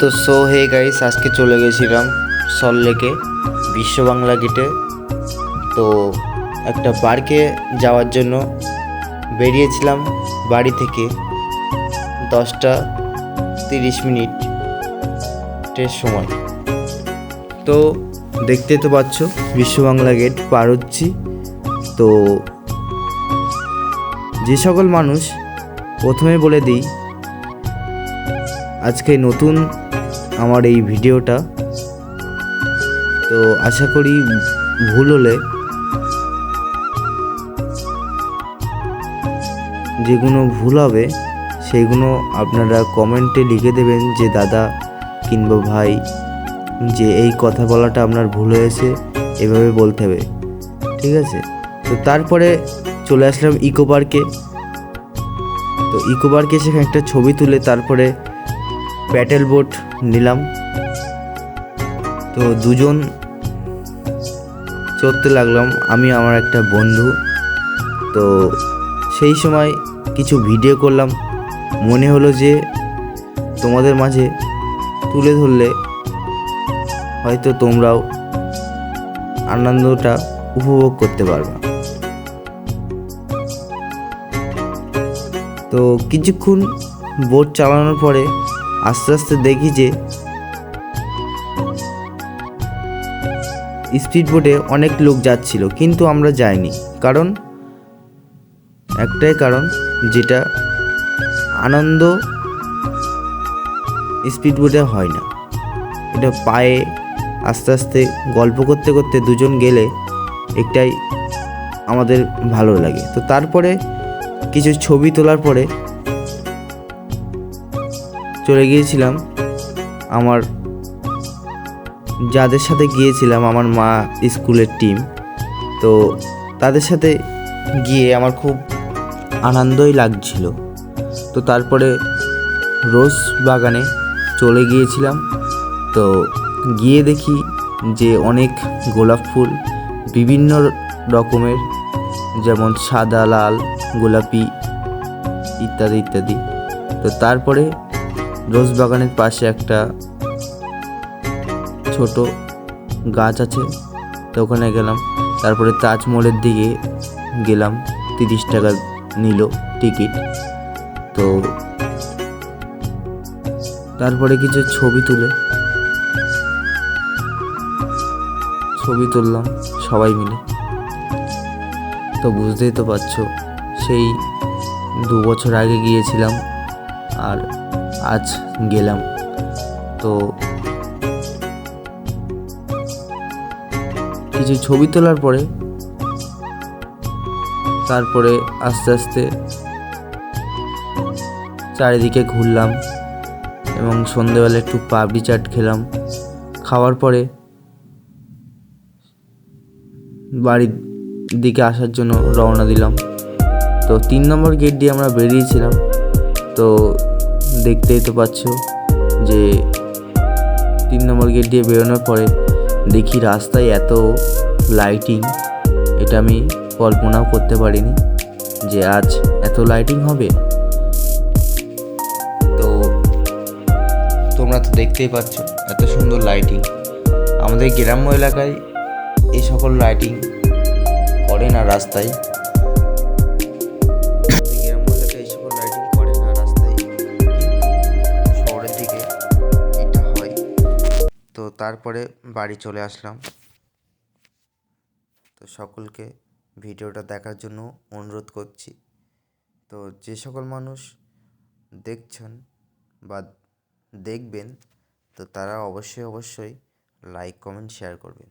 তো so hey guys আজকে চলে গেছিলাম সল্লেকে বিশ্ব বাংলা গেটে তো একটা পার্কে যাওয়ার জন্য বেরিয়েছিলাম বাড়ি থেকে দশটা তিরিশ মিনিটের সময়। তো দেখতে তো পাচ্ছ বিশ্ব বাংলা গেট পার হচ্ছি। তো যে সকল মানুষ প্রথমে বলে দিই, আজকে নতুন আমার এই ভিডিওটা। তো আশা করি ভুল হলে যেগুলো ভুল হবে সেইগুলো আপনারা কমেন্টে লিখে দেবেন যে, দাদা কিংবা ভাই, যে এই কথা বলাটা আপনার ভুল হয়েছে, এভাবে বলতে হবে। ঠিক আছে? তো তারপরে চলে আসলাম ইকো পার্কে। তো ইকো পার্কে সেখানে একটা ছবি তুলে, তারপরে প্যাটেল বোট নিলাম তো দুজন চড়তে লাগলাম। আমি, আমার একটা বন্ধু। তো সেই সময় কিছু ভিডিও করলাম। মনে হলো যে তোমাদের মাঝে তুলে ধরলে হয়তো তোমরাও আনন্দটা উপভোগ করতে পারবে। তো কিছুক্ষণ বোট চালানোর পরে আস্তে আস্তে দেখি যে স্পিড বোটে অনেক লোক যাচ্ছিল, কিন্তু আমরা যাইনি। কারণ, একটাই কারণ যেটা আনন্দ স্পিড বোটে হয় না। এটা পায়ে আস্তে আস্তে গল্প করতে করতে দুজন গেলে একটাই আমাদের ভালো লাগে। তো তারপরে কিছু ছবি তোলার পরে চলে গিয়েছিলাম। আমার যাদের সাথে গিয়েছিলাম, আমার মা স্কুলের টিম তো তাদের সাথে গিয়ে আমার খুব আনন্দই লাগছিল। তো তারপরে রোজ বাগানে চলে গিয়েছিলাম। তো গিয়ে দেখি যে অনেক গোলাপ ফুল, বিভিন্ন রকমের, যেমন সাদা, লাল, গোলাপি ইত্যাদি ইত্যাদি। তো তারপরে রোজ বাগানের পাশে একটা ছোট গাছ আছে, তো ওখানে গেলাম। তারপরে তাজমহলের দিকে গেলাম, তিরিশ টাকা নিল টিকিট। তো তারপরে কিছু ছবি তুলে, ছবি তুললাম সবাই মিলে। তো বুঝতেই তো পারছ, সেই দু বছর আগে গিয়েছিলাম, আর আজ গেলাম। তো কিছু ছবি তোলার পরে, তারপরে আস্তে আস্তে চারিদিকে ঘুরলাম এবং সন্ধেবেলা একটু পাবড়ি চাট খেলাম। খাওয়ার পরে বাড়ির দিকে আসার জন্য রওনা দিলাম। তো তিন নম্বর গেট দিয়ে আমরা বেরিয়েছিলাম। তো দেখতেই তো পাচ্ছ যে তিন নম্বর গেট দিয়ে বেরোনোর পরে দেখি রাস্তায় এত লাইটিং এটা আমি কল্পনাও করতে পারিনি যে আজ এত লাইটিং হবে। তো তোমরা তো দেখতেই পাচ্ছ এত সুন্দর লাইটিং আমাদের গ্রাম্য এলাকায় এই সকল লাইটিং করে না রাস্তায়। তারপরে বাড়ি চলে আসলাম। তো সকলকে ভিডিওটা দেখার জন্য অনুরোধ করছি। তো যে সকল মানুষ দেখছেন বা দেখবেন, তো তারা অবশ্যই অবশ্যই লাইক কমেন্ট শেয়ার করবেন।